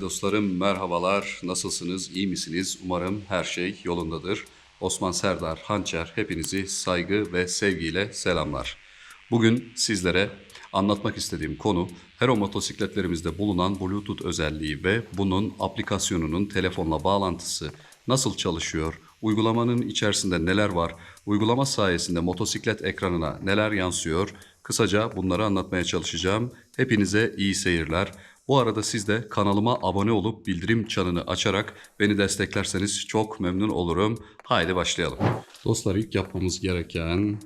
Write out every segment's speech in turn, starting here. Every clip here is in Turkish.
Dostlarım merhabalar. Nasılsınız? İyi misiniz? Umarım her şey yolundadır. Osman Serdar Hançer hepinizi saygı ve sevgiyle selamlar. Bugün sizlere anlatmak istediğim konu Hero motosikletlerimizde bulunan Bluetooth özelliği ve bunun aplikasyonunun telefonla bağlantısı nasıl çalışıyor? Uygulamanın içerisinde neler var? Uygulama sayesinde motosiklet ekranına neler yansıyor? Kısaca bunları anlatmaya çalışacağım. Hepinize iyi seyirler. Bu arada siz de kanalıma abone olup bildirim çanını açarak beni desteklerseniz çok memnun olurum. Haydi başlayalım. Dostlar ilk yapmamız gereken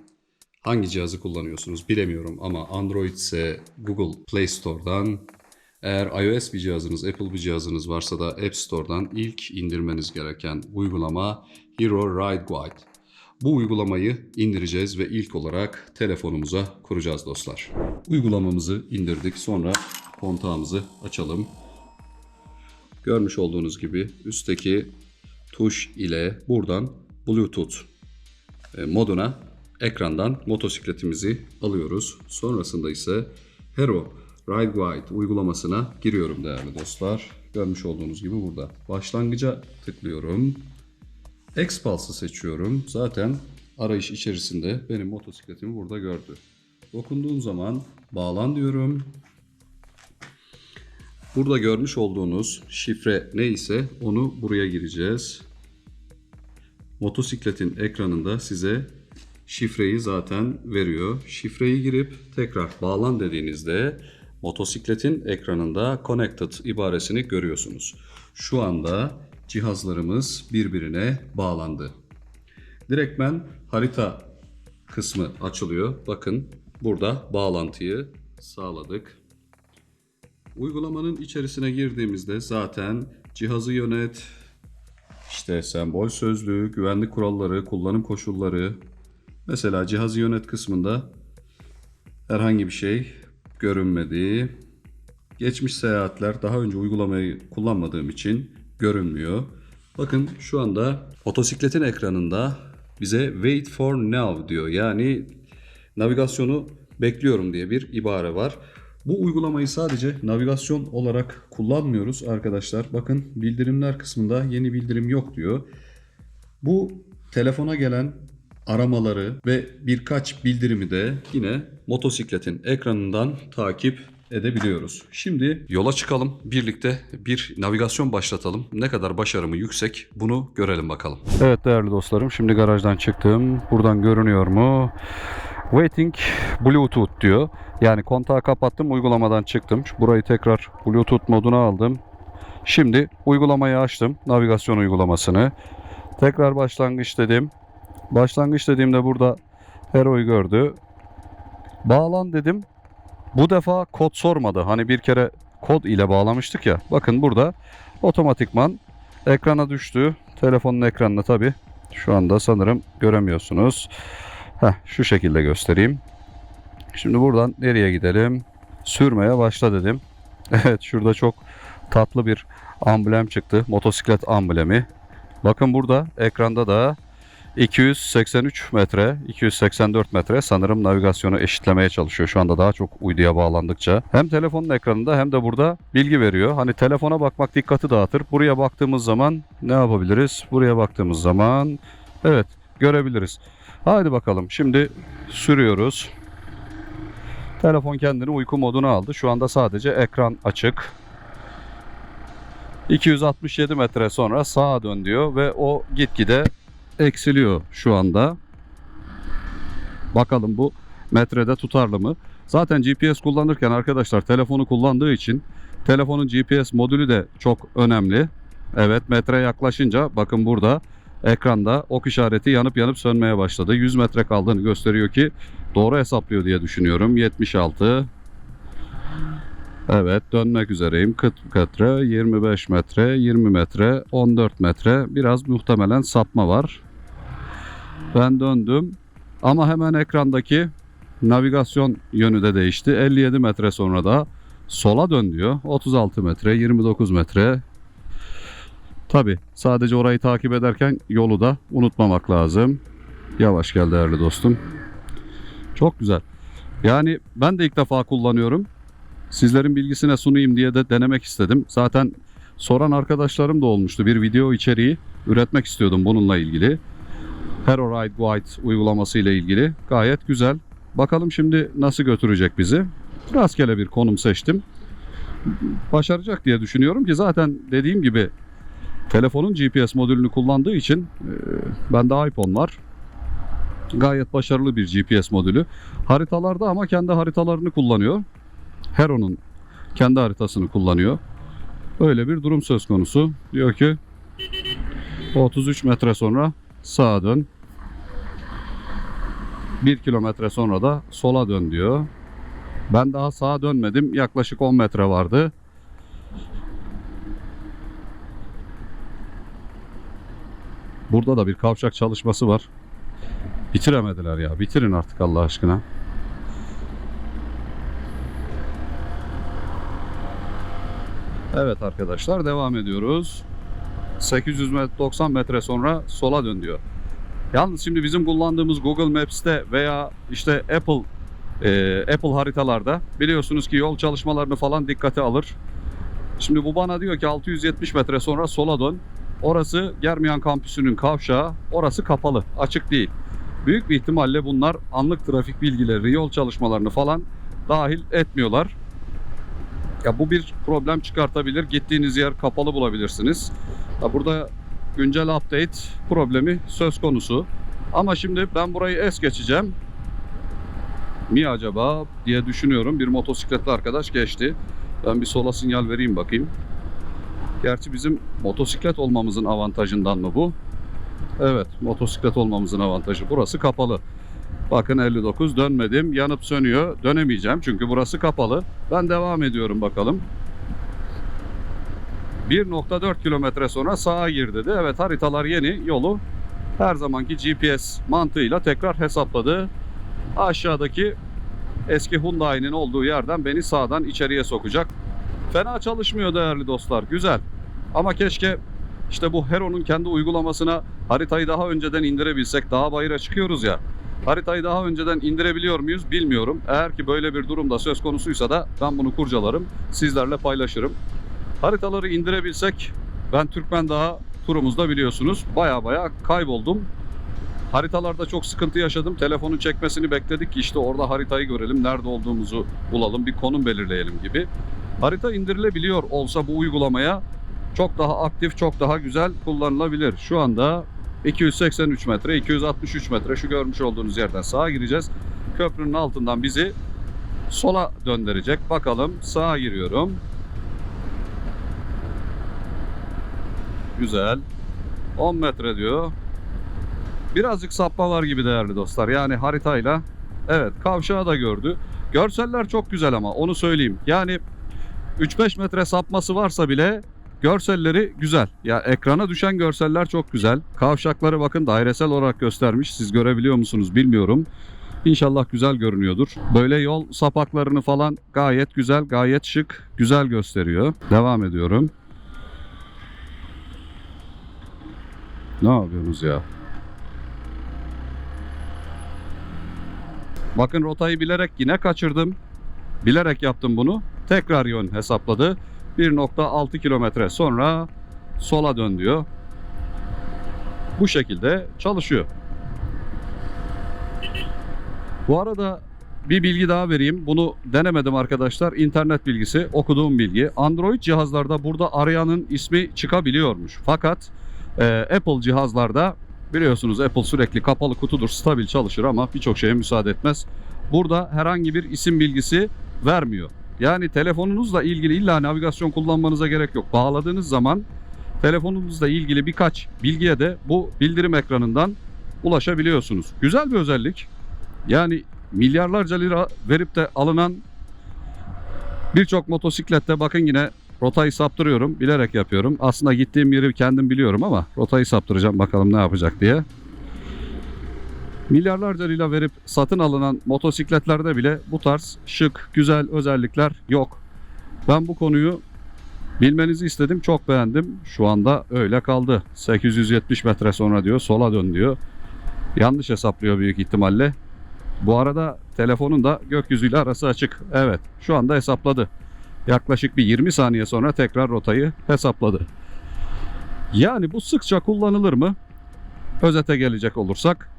hangi cihazı kullanıyorsunuz bilemiyorum ama Android ise Google Play Store'dan eğer iOS bir cihazınız, Apple bir cihazınız varsa da App Store'dan ilk indirmeniz gereken uygulama Hero Ride Guide. Bu uygulamayı indireceğiz ve ilk olarak telefonumuza kuracağız dostlar. Uygulamamızı indirdik. Sonra kontağımızı açalım. Görmüş olduğunuz gibi üstteki tuş ile buradan Bluetooth e, moduna ekrandan motosikletimizi alıyoruz. Sonrasında ise Hero Ride Guide uygulamasına giriyorum değerli dostlar. Görmüş olduğunuz gibi burada. Başlangıca tıklıyorum. Expulse'ı seçiyorum. Zaten arayış içerisinde benim motosikletimi burada gördü. Dokunduğum zaman bağlan diyorum. Burada görmüş olduğunuz şifre neyse onu buraya gireceğiz. Motosikletin ekranında size şifreyi zaten veriyor. Şifreyi girip tekrar bağlan dediğinizde motosikletin ekranında connected ibaresini görüyorsunuz. Şu anda cihazlarımız birbirine bağlandı. Direktmen harita kısmı açılıyor. Bakın burada bağlantıyı sağladık. Uygulamanın içerisine girdiğimizde zaten cihazı yönet, işte sembol sözlüğü, güvenlik kuralları, kullanım koşulları. Mesela cihazı yönet kısmında herhangi bir şey görünmedi. Geçmiş seyahatler daha önce uygulamayı kullanmadığım için görünmüyor. Bakın şu anda motosikletin ekranında bize wait for now diyor. Yani navigasyonu bekliyorum diye bir ibare var. Bu uygulamayı sadece navigasyon olarak kullanmıyoruz arkadaşlar. Bakın bildirimler kısmında yeni bildirim yok diyor. Bu telefona gelen aramaları ve birkaç bildirimi de yine motosikletin ekranından takip edebiliyoruz. Şimdi yola çıkalım. Birlikte bir navigasyon başlatalım. Ne kadar başarımı yüksek bunu görelim bakalım. Evet değerli dostlarım şimdi garajdan çıktım. Buradan görünüyor mu? Waiting Bluetooth diyor. Yani kontağı kapattım uygulamadan çıktım. Burayı tekrar Bluetooth moduna aldım. Şimdi uygulamayı açtım. Navigasyon uygulamasını. Tekrar başlangıç dedim. Başlangıç dediğimde burada Hero'yu gördü. Bağlan dedim. Bu defa kod sormadı. Hani bir kere kod ile bağlamıştık ya. Bakın burada otomatikman ekrana düştü. Telefonun ekranını tabi şu anda sanırım göremiyorsunuz. Heh, şu şekilde göstereyim. Şimdi buradan nereye gidelim? Sürmeye başla dedim. Evet şurada çok tatlı bir amblem çıktı. Motosiklet amblemi. Bakın burada ekranda da 283 metre, 284 metre sanırım navigasyonu eşitlemeye çalışıyor. Şu anda daha çok uyduya bağlandıkça. Hem telefonun ekranında hem de burada bilgi veriyor. Hani telefona bakmak dikkati dağıtır. Buraya baktığımız zaman ne yapabiliriz? Buraya baktığımız zaman evet görebiliriz. Haydi bakalım şimdi sürüyoruz. Telefon kendini uyku moduna aldı. Şu anda sadece ekran açık. 267 metre sonra sağa dön diyor ve o gitgide eksiliyor şu anda. Bakalım bu metrede tutarlı mı? Zaten GPS kullanırken arkadaşlar telefonu kullandığı için telefonun GPS modülü de çok önemli. Evet metre yaklaşınca bakın burada ekranda ok işareti yanıp yanıp sönmeye başladı. 100 metre kaldığını gösteriyor ki doğru hesaplıyor diye düşünüyorum. 76 Evet dönmek üzereyim. 40 metre, 25 metre, 20 metre, 14 metre. Biraz muhtemelen sapma var. Ben döndüm. Ama hemen ekrandaki navigasyon yönü de değişti. 57 metre sonra da sola dön diyor. 36 metre, 29 metre. Tabi sadece orayı takip ederken yolu da unutmamak lazım. Yavaş gel değerli dostum. Çok güzel. Yani ben de ilk defa kullanıyorum. Sizlerin bilgisine sunayım diye de denemek istedim. Zaten soran arkadaşlarım da olmuştu. Bir video içeriği üretmek istiyordum bununla ilgili. Hero Ride Guide uygulaması ile ilgili. Gayet güzel. Bakalım şimdi nasıl götürecek bizi. Rastgele bir konum seçtim. Başaracak diye düşünüyorum ki zaten dediğim gibi telefonun GPS modülünü kullandığı için e, bende iPhone var. Gayet başarılı bir GPS modülü. Haritalarda ama kendi haritalarını kullanıyor. Hero'nun kendi haritasını kullanıyor. Öyle bir durum söz konusu. Diyor ki 33 metre sonra sağa dön. 1 kilometre sonra da sola dön diyor. Ben daha sağa dönmedim. Yaklaşık 10 metre vardı. Burada da bir kavşak çalışması var. Bitiremediler ya. Bitirin artık Allah aşkına. Evet arkadaşlar devam ediyoruz. 890 metre sonra sola dön diyor. Yalnız şimdi bizim kullandığımız Google Maps'te veya işte Apple e, Apple haritalarda biliyorsunuz ki yol çalışmalarını falan dikkate alır. Şimdi bu bana diyor ki 670 metre sonra sola dön. Orası Germiyan kampüsünün kavşağı. Orası kapalı, açık değil. Büyük bir ihtimalle bunlar anlık trafik bilgileri, yol çalışmalarını falan dahil etmiyorlar. Ya bu bir problem çıkartabilir. Gittiğiniz yer kapalı bulabilirsiniz. Ya burada güncel update problemi söz konusu. Ama şimdi ben burayı es geçeceğim. Mi acaba diye düşünüyorum. Bir motosikletli arkadaş geçti. Ben bir sola sinyal vereyim bakayım. Gerçi bizim motosiklet olmamızın avantajından mı bu? Evet, motosiklet olmamızın avantajı. Burası kapalı. Bakın 59 dönmedim. Yanıp sönüyor. Dönemeyeceğim çünkü burası kapalı. Ben devam ediyorum bakalım. 1.4 kilometre sonra sağa gir dedi. Evet haritalar yeni. Yolu her zamanki GPS mantığıyla tekrar hesapladı. Aşağıdaki eski Hyundai'nin olduğu yerden beni sağdan içeriye sokacak. Fena çalışmıyor değerli dostlar. Güzel. Ama keşke işte bu Hero'nun kendi uygulamasına haritayı daha önceden indirebilsek. Daha bayıra çıkıyoruz ya. Haritayı daha önceden indirebiliyor muyuz bilmiyorum. Eğer ki böyle bir durumda söz konusuysa da ben bunu kurcalarım. Sizlerle paylaşırım. Haritaları indirebilsek ben Türkmen Dağı turumuzda biliyorsunuz baya baya kayboldum. Haritalarda çok sıkıntı yaşadım. Telefonun çekmesini bekledik ki işte orada haritayı görelim, nerede olduğumuzu bulalım, bir konum belirleyelim gibi. Harita indirilebiliyor olsa bu uygulamaya çok daha aktif, çok daha güzel kullanılabilir. Şu anda 283 metre, 263 metre şu görmüş olduğunuz yerden sağa gireceğiz. Köprünün altından bizi sola döndürecek. Bakalım sağa giriyorum. Güzel. 10 metre diyor. Birazcık sapma var gibi değerli dostlar. Yani haritayla evet kavşağı da gördü. Görseller çok güzel ama onu söyleyeyim. Yani 3-5 metre sapması varsa bile görselleri güzel. Ya ekrana düşen görseller çok güzel. Kavşakları bakın dairesel olarak göstermiş. Siz görebiliyor musunuz bilmiyorum. İnşallah güzel görünüyordur. Böyle yol sapaklarını falan gayet güzel, gayet şık, güzel gösteriyor. Devam ediyorum. Ne yapıyorsunuz ya? Bakın rotayı bilerek yine kaçırdım. Bilerek yaptım bunu. Tekrar yön hesapladı. 1.6 kilometre sonra sola dön diyor. Bu şekilde çalışıyor. Bu arada bir bilgi daha vereyim. Bunu denemedim arkadaşlar. İnternet bilgisi, okuduğum bilgi. Android cihazlarda burada arayanın ismi çıkabiliyormuş. Fakat e, Apple cihazlarda biliyorsunuz Apple sürekli kapalı kutudur, stabil çalışır ama birçok şeye müsaade etmez. Burada herhangi bir isim bilgisi vermiyor. Yani telefonunuzla ilgili illa navigasyon kullanmanıza gerek yok. Bağladığınız zaman telefonunuzla ilgili birkaç bilgiye de bu bildirim ekranından ulaşabiliyorsunuz. Güzel bir özellik. Yani milyarlarca lira verip de alınan birçok motosiklette bakın yine rotayı saptırıyorum. Bilerek yapıyorum. Aslında gittiğim yeri kendim biliyorum ama rotayı saptıracağım bakalım ne yapacak diye. Milyarlarca lira verip satın alınan motosikletlerde bile bu tarz şık, güzel özellikler yok. Ben bu konuyu bilmenizi istedim. Çok beğendim. Şu anda öyle kaldı. 870 metre sonra diyor sola dön diyor. Yanlış hesaplıyor büyük ihtimalle. Bu arada telefonun da gökyüzüyle arası açık. Evet şu anda hesapladı. Yaklaşık bir 20 saniye sonra tekrar rotayı hesapladı. Yani bu sıkça kullanılır mı? Özete gelecek olursak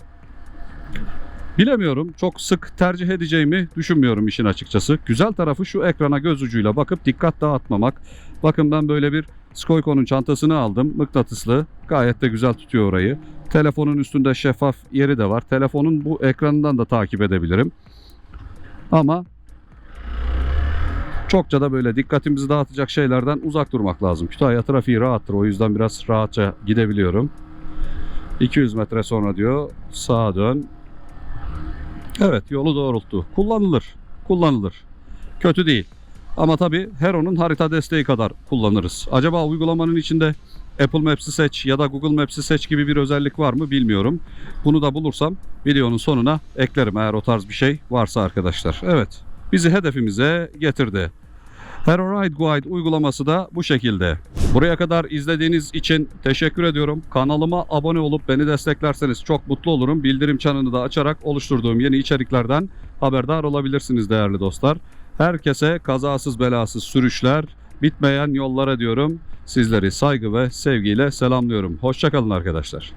Bilemiyorum. Çok sık tercih edeceğimi düşünmüyorum işin açıkçası. Güzel tarafı şu ekrana göz ucuyla bakıp dikkat dağıtmamak. Bakın ben böyle bir Skoyko'nun çantasını aldım. Mıknatıslı. Gayet de güzel tutuyor orayı. Telefonun üstünde şeffaf yeri de var. Telefonun bu ekranından da takip edebilirim. Ama çokça da böyle dikkatimizi dağıtacak şeylerden uzak durmak lazım. Kütahya trafiği rahattır. O yüzden biraz rahatça gidebiliyorum. 200 metre sonra diyor sağa dön. Evet yolu doğrulttu. Kullanılır. Kullanılır. Kötü değil. Ama tabi Hero'nun harita desteği kadar kullanırız. Acaba uygulamanın içinde Apple Maps'i seç ya da Google Maps'i seç gibi bir özellik var mı bilmiyorum. Bunu da bulursam videonun sonuna eklerim eğer o tarz bir şey varsa arkadaşlar. Evet bizi hedefimize getirdi. Hero Ride Guide uygulaması da bu şekilde. Buraya kadar izlediğiniz için teşekkür ediyorum. Kanalıma abone olup beni desteklerseniz çok mutlu olurum. Bildirim çanını da açarak oluşturduğum yeni içeriklerden haberdar olabilirsiniz değerli dostlar. Herkese kazasız belasız sürüşler, bitmeyen yollara diyorum. Sizleri saygı ve sevgiyle selamlıyorum. Hoşçakalın arkadaşlar.